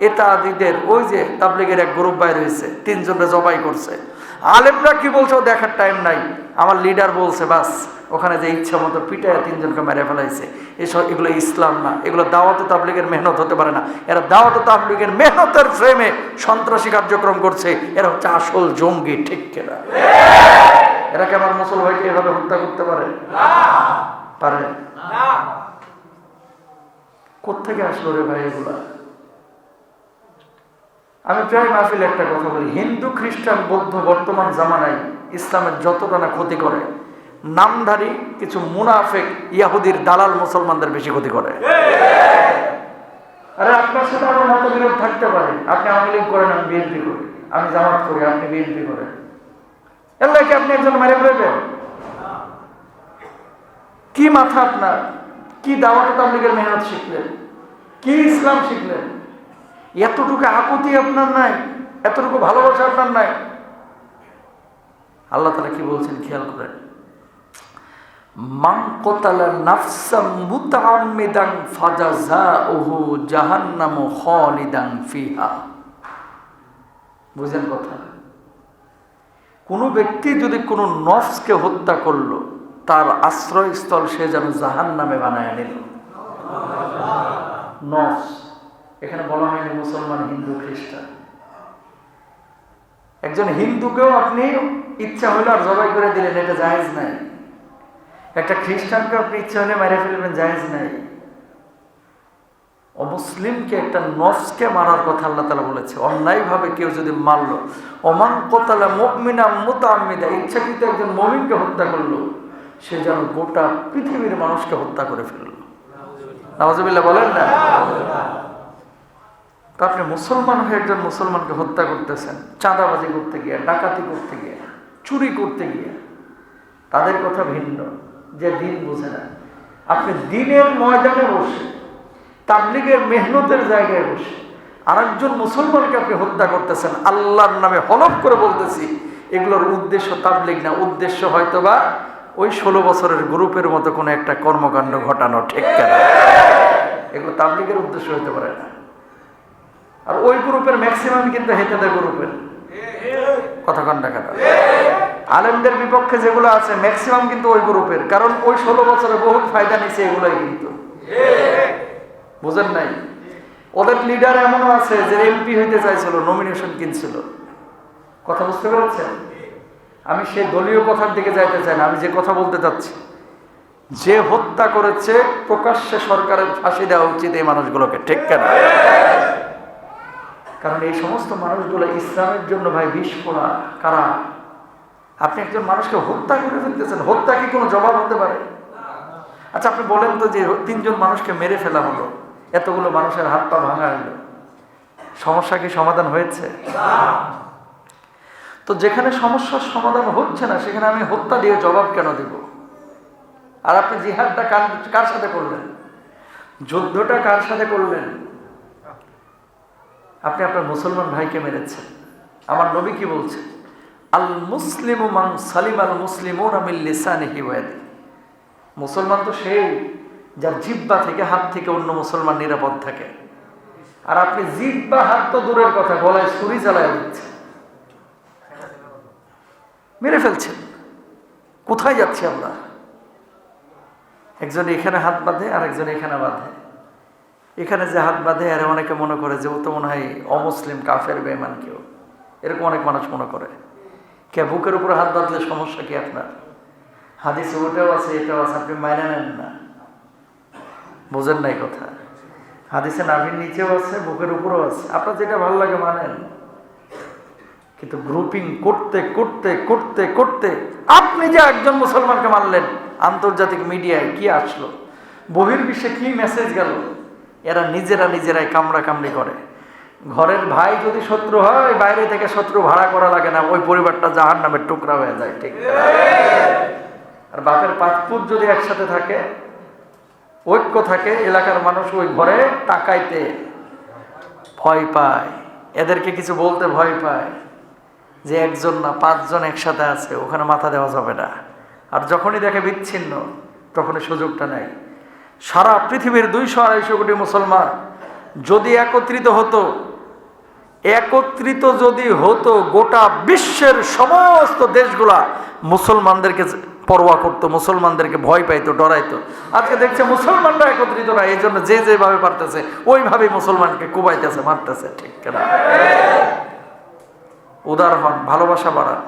এটা আদিদের ওই যে তাবলিগের এক গ্রুপ বাইর হয়েছে তিনজনকে জবাই করছে। আলেমরা কি বলছে দেখার টাইম নাই। আমার লিডার বলছে বাস ওখানে যে ইচ্ছা মতো পিটায় তিনজনকে মেরে ফেলাইছে। এসব এগুলো ইসলাম না। এগুলো দাওয়াত তাবলিগের মেহনত হতে পারে না। এরা দাওয়াত তাবলিগের মেহনতের ফ্রেমে সন্ত্রাসী কার্যক্রম করছে। এরা হচ্ছে আসল জঙ্গি ঠিক কেনা এরা কি আমার মুসল ভাইকে এভাবে হত্যা করতে পারে? পারে। কোথেকে আসলো রে ভাই এগুলা? আমি প্রায় মাহফিল একটা কথা বলি। হিন্দু, খ্রিস্টান, বৌদ্ধ বর্তমান জামানায় ইসলামের যতটা ক্ষতি করে, নামধারী কিছু মুনাফেক ইয়াহুদির দালাল মুসলমানদের বেশি ক্ষতি করে। আরে আপনার সাথে আমার মতবিরোধ থাকতে পারে। আপনি আওয়ামী লীগ করেন, আমি বিএনপি করি। আমি জামাত করি, আপনি বিএনপি করেন। এল্লাই কি আপনি একজন মেরে ফেলবেন? কি মাথা আপনার? কি দাওয়াত তাবলিগের মেহনত শিখলেন? কি ইসলাম শিখলেন? এতটুকু আকুতি আপনার নাই, এতটুকু ভালোবাসা আপনার নাই। আল্লাহ তালা কি বলছেন খেয়াল করেন। কতালা নাফসাম ফিহা। বুঝেন কথা। কোন ব্যক্তি যদি কোনো নফসকে হত্যা করল, তার আশ্রয়স্থল সে যেন জাহান নামে বানায় নিল। নফস। এখানে বলা হয়নি মুসলমান হিন্দু, খ্রিস্টান। একজন হিন্দুকেও আপনি ইচ্ছা হলে আর জবাই করে দিলেন, এটা জায়েজ নাই। একটা খ্রিস্টানকে আপনি ইচ্ছা হলে মেরে ফেলবেন, জায়েজ নাই। অমুসলিমকে একটা নফসকে মারার কথা আল্লাহ তালা বলেছে। অন্যায়ভাবে কেউ যদি মারল অমান কোতালা মুমিনা মুতামিদা ইচ্ছাকৃত একজন মমিনকে হত্যা করল, সে যেন গোটা পৃথিবীর মানুষকে হত্যা করে ফেলল। নওয়াজবিল্লাহ বলেন না? তো আপনি মুসলমান হয়ে একজন মুসলমানকে হত্যা করতেছেন, চাঁদাবাজি করতে গিয়ে, ডাকাতি করতে গিয়ে, চুরি করতে গিয়ে, তাদের কথা ভিন্ন, যে দিন বোঝে না। আপনি দিনের ময়দানে বসে, তাবলিগের মেহনতের জায়গায় বসে, আরেকজন মুসলমানকে আপনি হত্যা করতেছেন, আল্লাহর নামে হলফ করে বলতেছি, এগুলোর উদ্দেশ্য তাবলিগ না, উদ্দেশ্য হয়তোবা ওই ষোলো বছরের গ্রুপের মতো কোনো একটা কর্মকাণ্ড ঘটানো ঠিক কেন? এগুলো তাবলিগের উদ্দেশ্য হতে পারে না। আর ওই গ্রুপের ম্যাক্সিমাম কিন্তু হেতেদের গ্রুপের। কথা কন দেখা আলেমদের বিপক্ষে যেগুলো আছে ম্যাক্সিমাম কিন্তু ওই গ্রুপের। কারণ ওই ষোলো বছরে বহুত ফায়দা নিছে এগুলোই কিন্তু। বুঝেন নাই? ওদের লিডার এমনও আছে, যে এমপি হইতে চাইছিল নমিনেশন কিনছিল। কথা বুঝতে পেরেছেন? আমি সেই দলীয় কথার দিকে যাইতে চাই না, আমি যে কথা বলতে চাচ্ছি যে হত্যা করেছে, প্রকাশ্যে সরকারের ফাঁসি দেওয়া উচিত এই মানুষগুলোকে, ঠিক কেন? কারণ এই সমস্ত মানুষগুলো ইসলামের জন্য ভাই বিষ পোড়া, কারা? আপনি একজন মানুষকে হত্যা করে ফেলতেছেন, হত্যা কি কোনো জবাব হতে পারে? আচ্ছা আপনি বলেন তো যে তিনজন মানুষকে মেরে ফেলা হলো, এতগুলো মানুষের হাত পা ভাঙা হলো, সমস্যা কি সমাধান হয়েছে? তো যেখানে সমস্যার সমাধান হচ্ছে না, সেখানে আমি হত্যা দিয়ে জবাব কেন দেব? আর আপনি জিহাদটা কার কার সাথে করলেন? যুদ্ধটা কার সাথে করলেন? আপনি আপনার মুসলমান ভাইকে মেরেছেন। আমার নবী কি বলছে? আল মুসলিম সালিম আল মুসলিম মুসলমান তো সেই যার জিব্বা থেকে হাত থেকে অন্য মুসলমান নিরাপদ থাকে। আর আপনি জিব্বা হাত তো দূরের কথা, গলায় ছুরি চালায় দিচ্ছেন। মেরে ফেলছেন। কোথায় যাচ্ছি আমরা? একজন এখানে হাত বাঁধে আর একজন এখানে বাঁধে। এখানে যে হাত বাঁধে আর অনেকে মনে করে যে ও তো মনে হয় অমুসলিম, কাফের বেমান কেউ। এরকম অনেক মানুষ মনে করে। কে বুকের উপরে হাত বাঁধলে সমস্যা কি আপনার? হাদিসে ওটাও আছে, এটাও আছে, আপনি মাইনে নেন না। বোঝেন নাই কথা। হাদিসে নাভির নিচেও আছে, বুকের উপরেও আছে। আপনার যেটা ভালো লাগে মানেন। কিন্তু গ্রুপিং করতে করতে করতে করতে আপনি যে একজন মুসলমানকে মানলেন আন্তর্জাতিক মিডিয়ায় কি আসলো? বহির্বিশ্বে কি মেসেজ গেল? এরা নিজেরা নিজেরাই কামড়া কামড়ি করে। ঘরের ভাই যদি শত্রু হয়, বাইরে থেকে শত্রু ভাড়া করা লাগে না, ওই পরিবারটা জাহার নামের টুকরা হয়ে যায়, ঠিক আর বাপের পাঁচপুর যদি একসাথে থাকে, ঐক্য থাকে, এলাকার মানুষ ওই ঘরে টাকাইতে ভয় পায়। এদেরকে কিছু বলতে ভয় পায় যে একজন না পাঁচজন একসাথে আছে, ওখানে মাথা দেওয়া যাবে না। আর যখনই দেখে বিচ্ছিন্ন, তখনই সুযোগটা নেয়। সারা পৃথিবীর দুইশো আড়াইশো কোটি মুসলমান যদি একত্রিত হতো, একত্রিত যদি হতো গোটা বিশ্বের সমস্ত দেশগুলা মুসলমানদেরকে পরোয়া করতো, মুসলমানদেরকে ভয় পাইতো, ডরাইতো। আজকে দেখছে মুসলমানরা একত্রিত না এই জন্য যে যেভাবে পারতেছে, ওইভাবেই মুসলমানকে কুবাইতেছে, মারতেছে, ঠিক কেনা? হন, ভালোবাসা বাড়ান।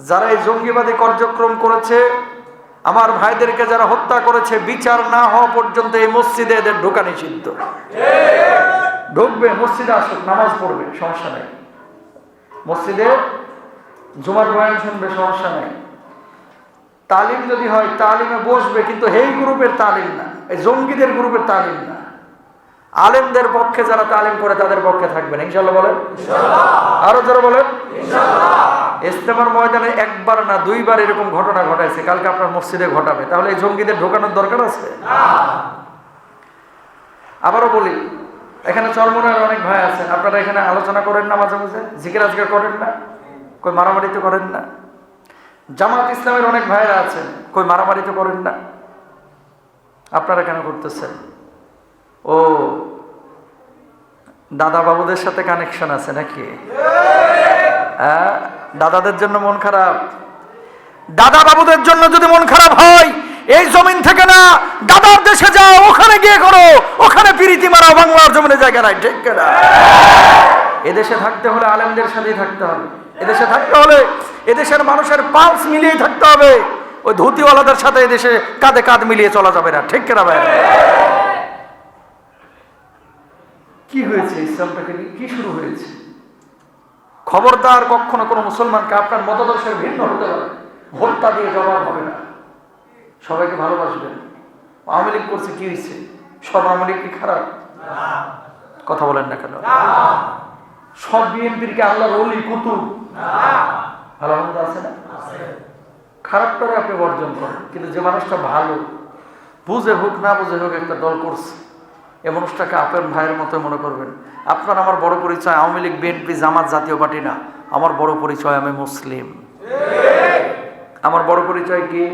যারা এই জঙ্গিবাদী কার্যক্রম করেছে আমার ভাইদেরকে যারা হত্যা করেছে, বিচার না হওয়া পর্যন্ত এই মসজিদে এদের ঢোকা নিষিদ্ধ। ঢুকবে, মসজিদে আসুক, নামাজ পড়বে, সমস্যা নেই। মসজিদে জুমার বয়ান শুনবে, সমস্যা নেই। তালিম যদি হয়, তালিমে বসবে, কিন্তু এই গ্রুপের তালিম না, এই জঙ্গিদের গ্রুপের তালিম না। আলেমদের পক্ষে যারা তালিম করে, তাদের পক্ষে থাকবেন ইনশাল্লাহ বলেন। আরও যারা বলেন। ইস্তেমার ময়দানে একবার না দুইবার এরকম ঘটনা ঘটাইছে। কালকে আপনার মসজিদে ঘটাবে। তাহলে এই জঙ্গিদের ঢোকানোর দরকার আছে? আবারও বলি, এখানে চরমনের অনেক ভাই আছেন আপনারা এখানে আলোচনা করেন না মাঝে মাঝে? জিকির আজকে করেন না? কই মারামারি তো করেন না? জামাত ইসলামের অনেক ভাইরা আছেন। কই মারামারি তো করেন না? আপনারা কেন করতেছেন? ও, দাদা বাবুদের সাথে কানেকশন আছে নাকি? হ্যাঁ? দাদাদের জন্য মন খারাপ। দাদা বাবুদের জন্য যদি মন খারাপ হয়, এই জমিন থেকে না দাদার দেশে যাও, ওখানে গিয়ে করো। ওখানে পিরিতি মারা বাংলার জমিনে জায়গা নাই, ঠিক না এদেশে থাকতে হলে আলেমদের সাথেই থাকতে হবে। এদেশে থাকতে হলে এদেশের মানুষের পালস মিলিয়ে থাকতে হবে। ওই ধুতিওয়ালাদের সাথে এদেশে কাঁধে কাঁধ মিলিয়ে চলা যাবে না, ঠিক কেনা ভাই? কি হয়েছে ইসলামটাকে কি শুরু হয়েছে? খবরদার কখনো কোনো মুসলমানকে আপনার মতাদর্শের ভিন্ন হতে পারে হত্যা দিয়ে জবাব হবে না। সবাইকে ভালোবাসবেন। আওয়ামী লীগ করছে কি হয়েছে? সব আওয়ামী লীগ কি খারাপ? কথা বলেন না কেন? সব বিএনপির কি আল্লাহর অলি কুতুব? ভালো মন্দ আছে না? খারাপটারে আপনি বর্জন করেন। কিন্তু যে মানুষটা ভালো, বুঝে হোক, না বুঝে হোক একটা দল করছে। এ মানুষটাকে আপন ভাইয়ের মতো মনে করবেন। আপনার আমার বড় পরিচয় আওয়ামী লীগ বিএনপি জামাত জাতীয় পার্টি না। আমার বড় পরিচয় আমি মুসলিম। আমার বড় পরিচয় কি?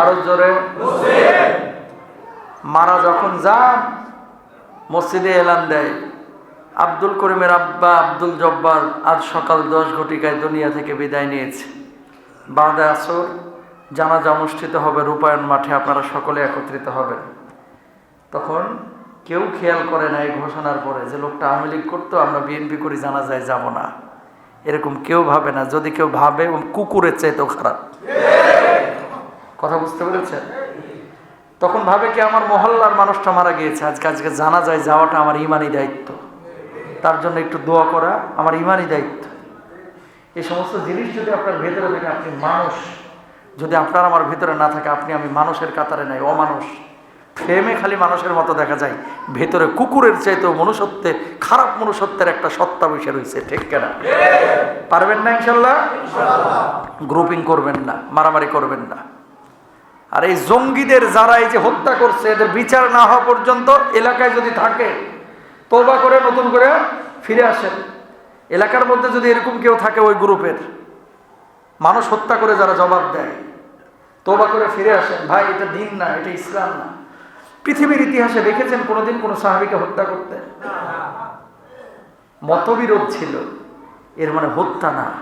আরও জোরে। মারা যখন যান মসজিদে এলান দেয়। আব্দুল করিমের আব্বা আব্দুল জব্বার আজ সকাল দশ ঘটিকায় দুনিয়া থেকে বিদায় নিয়েছে। বাদে আসর জানাজা অনুষ্ঠিত হবে রূপায়ণ মাঠে আপনারা সকলে একত্রিত হবেন। তখন কেউ খেয়াল করে না এই ঘোষণার পরে যে লোকটা আওয়ামী লীগ করতো, আমরা বিএনপি করি জানা যায় যাব না। এরকম কেউ ভাবে না। যদি কেউ ভাবে কুকুরের চাইতেও খারাপ। কথা বুঝতে পেরেছেন? তখন ভাবে কি আমার মহল্লার মানুষটা মারা গিয়েছে? আজকে আজকে জানা যায় যাওয়াটা আমার ইমানই দায়িত্ব। তার জন্য একটু দোয়া করা আমার ইমানই দায়িত্ব। এই সমস্ত জিনিস যদি আপনার ভেতরে থাকে, আপনি মানুষ। যদি আপনার আমার ভেতরে না থাকে, আপনি, আমি মানুষের কাতারে নাই, অমানুষ। ফ্রেমে খালি মানুষের মতো দেখা যায়। ভেতরে কুকুরের চাইতেও মনুষ্যত্বের খারাপ মনুষ্যত্বের একটা সত্তা বসে রয়েছে ঠিক কেনা? পারবেন না ইনশাল্লাহ গ্রুপিং করবেন না মারামারি করবেন না। আর এই জঙ্গিদের যারা এই যে হত্যা করছে এদের বিচার না হওয়া পর্যন্ত এলাকায় যদি থাকে তোবা করে নতুন করে ফিরে আসেন। এলাকার মধ্যে যদি এরকম কেউ থাকে ওই গ্রুপের মানুষ হত্যা করে যারা জবাব দেয় তোবা করে ফিরে আসেন। ভাই এটা দিন না এটা ইসলাম না। পৃথিবীর ইতিহাসে দেখেছেন কোনোদিন কোনো সাহাবিকে হত্যা করতে। মতবিরোধ ছিল। এর মানে হত্যা না।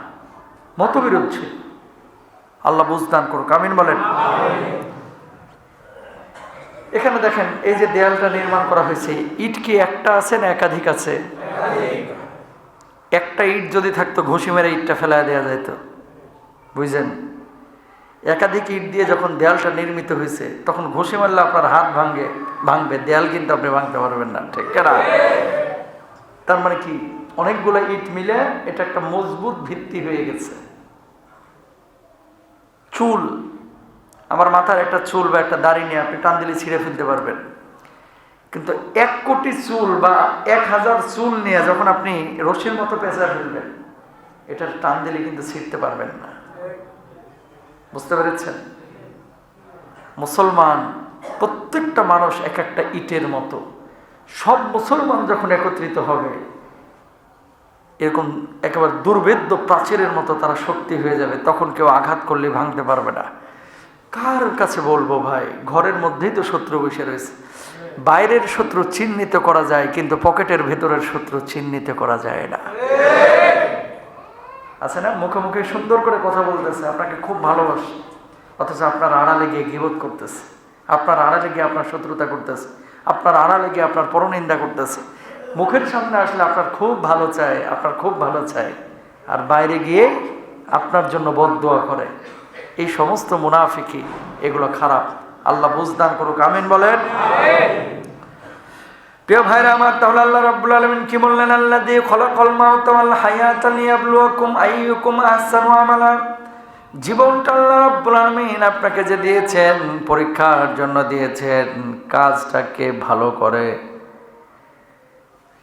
মতবিরোধ ছিল। আল্লাহ বুঝদান করুক, আমিন বলেন। এখানে দেখেন, এই যে দেয়ালটা নির্মাণ করা হয়েছে, ইট কি একটা আছে না একাধিক আছে? একটা ইট যদি থাকতো, ঘুষি মেরে ইটটা ফেলায় দেওয়া যেত বুঝলেন একাধিক ইট দিয়ে যখন দেয়ালটা নির্মিত হয়েছে, তখন ঘুষি মারলে আপনার হাত ভাঙবে ভাঙবে। দেয়াল কিন্তু আপনি ভাঙতে পারবেন না, ঠিক না? তার মানে কি? অনেকগুলো ইট মিলে এটা একটা মজবুত ভিত্তি হয়ে গেছে। চুল। আমার মাথার একটা চুল বা একটা দাড়ি নিয়ে আপনি টান দিলে ছিঁড়ে ফেলতে পারবেন। কিন্তু এক কোটি চুল বা এক হাজার চুল নিয়ে যখন আপনি রশির মতো পেঁচা ফেলবেন এটা টান দিলে কিন্তু ছিঁড়তে পারবেন না। বুঝতে পেরেছেন? মুসলমান, প্রত্যেকটা মানুষ এক একটা ইটের মতো। সব মুসলমান যখন একত্রিত হবে, এরকম একেবারে দুর্ভেদ্য প্রাচীরের মতো তারা শক্তি হয়ে যাবে, তখন কেউ আঘাত করলে ভাঙতে পারবে না। কার কাছে বলব ভাই? ঘরের মধ্যেই তো শত্রু বসে রয়েছে। বাইরের শত্রু চিহ্নিত করা যায়, কিন্তু পকেটের ভেতরের শত্রু চিহ্নিত করা যায় না। আছে না? মুখে মুখে সুন্দর করে কথা বলতেছে, আপনাকে খুব ভালোবাসে। অথচ আপনার আড়ালে গিয়ে গিবোধ করতেছে। আপনার আড়ালে গিয়ে আপনার শত্রুতা করতেছে। আপনার আড়ালে গিয়ে আপনার পরনিন্দা করতেছে। মুখের সামনে আসলে আপনার খুব ভালো চায়, আপনার খুব ভালো চায়। আর বাইরে গিয়ে আপনার জন্য বদদোয়া করে। এই সমস্ত মুনাফিকি, এগুলো খারাপ। আল্লাহ বুঝদান করুক, আমিন বলেন। প্রিয় ভাইরা আমার, তাহলে আল্লাহ রাব্বুল আলামিন কি বললেন? আল্লাহ দিয়ে খলাকল মাউত ওয়াল হায়াত লিয়াবলুয়াকুম আইয়ুকুম আহসানু আমালা। জীবনটা আল্লাহ রাব্বুল আলামিন আপনাকে যে দিয়েছেন, পরীক্ষার জন্য দিয়েছেন, কাজটাকে ভালো করে,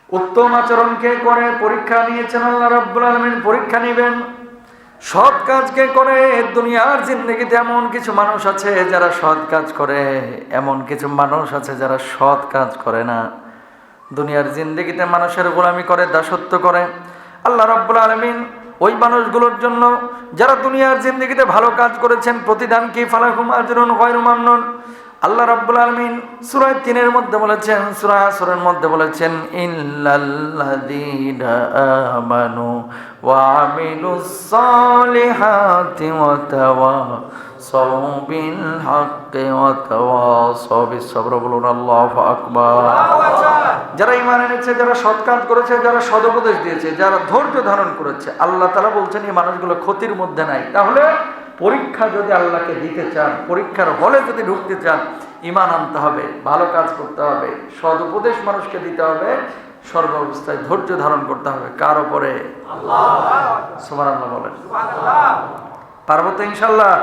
উত্তম আচরণ কে করে, পরীক্ষা নিয়েছেন আল্লাহ রাব্বুল আলামিন, পরীক্ষা নেবেন। সৎ কাজকে করে, দুনিয়ার জিন্দগিতে এমন কিছু মানুষ আছে যারা সৎ কাজ করে, এমন কিছু মানুষ আছে যারা সৎ কাজ করে না। দুনিয়ার জিন্দগিতে মানুষের গোলামি করে, দাসত্ব করে। আল্লাহ রাব্বুল আলমিন ওই মানুষগুলোর জন্য, যারা দুনিয়ার জিন্দগিতে ভালো কাজ করেছেন, প্রতিদান কি ফালাকুম আজরুন গয়রু মামনুন? আল্লাহ রাব্বুল আলমিন সুরায় তিনের মধ্যে বলেছেন, সুরা সুরের মধ্যে বলেছেন, ইল্লাল্লাযীনা আমানু ওয়া আমিলুস সালিহাতি ওয়া তাওয়াসাউ আকবার। যারা ইমান এনেছে যারা সৎ কাজ করেছে যারা সদুপদেশ দিয়েছে যারা ধৈর্য ধারণ করেছে আল্লাহ তারা বলছেন এই মানুষগুলো ক্ষতির মধ্যে নাই। তাহলে পরীক্ষা যদি আল্লাহকে দিতে চান পরীক্ষার হলে যদি ঢুকতে চান ইমান আনতে হবে ভালো কাজ করতে হবে সদুপদেশ মানুষকে দিতে হবে সর্ব অবস্থায় ধৈর্য ধারণ করতে হবে। কার ওপরে সুমান আল্লাহ বলেন। পার্বত ইনশাল্লাহ